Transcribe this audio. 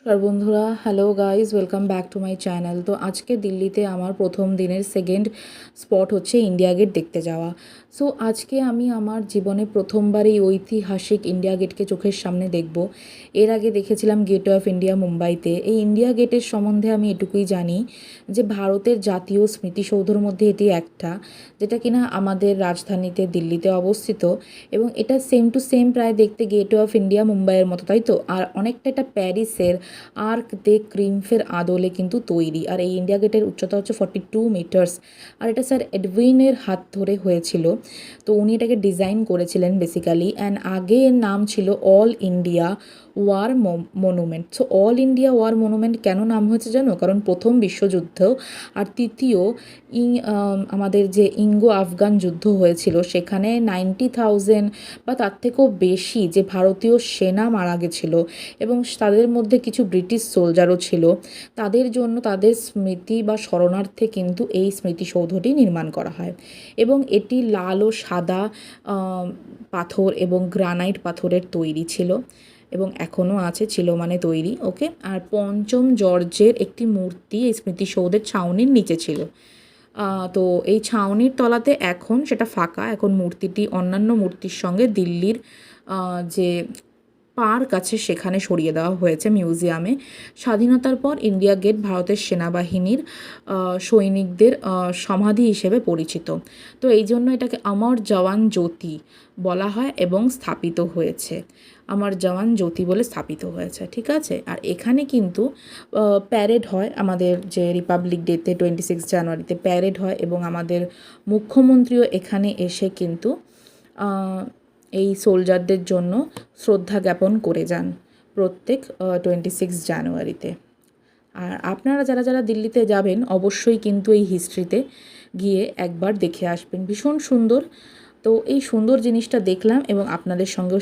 নমস্কার বন্ধুরা hello guys welcome back to my channel তো আজকে দিল্লিতে আমার প্রথম দিনের সেকেন্ড স্পট হচ্ছে ইন্ডিয়া গেট দেখতে যাওয়া। সো আজকে আমি আমার জীবনে প্রথমবার এই ঐতিহাসিক ইন্ডিয়া গেটকে চোখের সামনে দেখব। এর আগে দেখেছিলাম গেট অফ ইন্ডিয়া মুম্বাইতে। এই ইন্ডিয়া গেটের সম্বন্ধে আমি এটুকুই জানি যে ভারতের জাতীয় স্মৃতিসৌধর মধ্যে এটি একটা, যেটা কিনা আমাদের রাজধানীতে দিল্লিতে অবস্থিত। এবং এটা সেম টু সেম প্রায় দেখতে গেট অফ ইন্ডিয়া মুম্বাইয়ের মতো, তাই তো? আর অনেকটা এটা প্যারিসের আর্ক দে ক্রিমফের আদলে কিন্তু তৈরি। আর এই ইন্ডিয়া গেটের উচ্চতা হচ্ছে ফর্টি টু মিটার্স আর এটা স্যার এডউইনের হাত ধরে হয়েছিল। তো উনি এটাকে ডিজাইন করেছিলেন বেসিক্যালি অ্যান্ড আগে এর নাম ছিল all India war monument so all India war monument কেন নাম হয়েছে জানো? কারণ প্রথম বিশ্বযুদ্ধ আর তৃতীয় ইং আমাদের যে ইঙ্গো আফগান যুদ্ধ হয়েছিল, সেখানে নাইনটি থাউজেন্ড বা তার থেকেও বেশি যে ভারতীয় সেনা মারা গেছিল এবং তাদের মধ্যে কিছু ব্রিটিশ সোলজারও ছিল। তাদের জন্য তাদের স্মৃতি বা স্মরণার্থে কিন্তু এই স্মৃতিসৌধটি নির্মাণ করা হয়। এবং এটি লাল ও সাদা পাথর এবং গ্রানাইট পাথরের তৈরি ছিল। এবং এখনও আছে, ছিল মানে তৈরি, ওকে? আর পঞ্চম জর্জের একটি মূর্তি এই স্মৃতিসৌধের ছাউনির নিচে ছিল। তো এই ছাউনির তলাতে এখন সেটা ফাঁকা। এখন মূর্তিটি, অন্যান্য মূর্তির সঙ্গে দিল্লির যে পার্ক আছে সেখানে সরিয়ে দেওয়া হয়েছে মিউজিয়ামে। স্বাধীনতার পর ইন্ডিয়া গেট ভারতের সেনাবাহিনীর সৈনিকদের সমাধি হিসেবে পরিচিত। তো এই জন্য এটাকে অমর জওয়ান জ্যোতি বলা হয় এবং স্থাপিত হয়েছে। আমার জওয়ান জ্যোতি বলে স্থাপিত হয়েছে, ঠিক আছে? আর এখানে কিন্তু প্যারেড হয় আমাদের যে রিপাবলিক ডেতে টোয়েন্টি সিক্স জানুয়ারিতে প্যারেড হয় এবং আমাদের মুখ্যমন্ত্রীও এখানে এসে কিন্তু এই সোলজারদের জন্য শ্রদ্ধা জ্ঞাপন করে যান প্রত্যেক টোয়েন্টি সিক্স জানুয়ারিতে। আর আপনারা যারা যারা দিল্লিতে যাবেন, অবশ্যই কিন্তু এই হিস্ট্রিতে গিয়ে একবার দেখে আসবেন। ভীষণ সুন্দর। তো এই সুন্দর জিনিসটা দেখলাম এবং আপনাদের সঙ্গে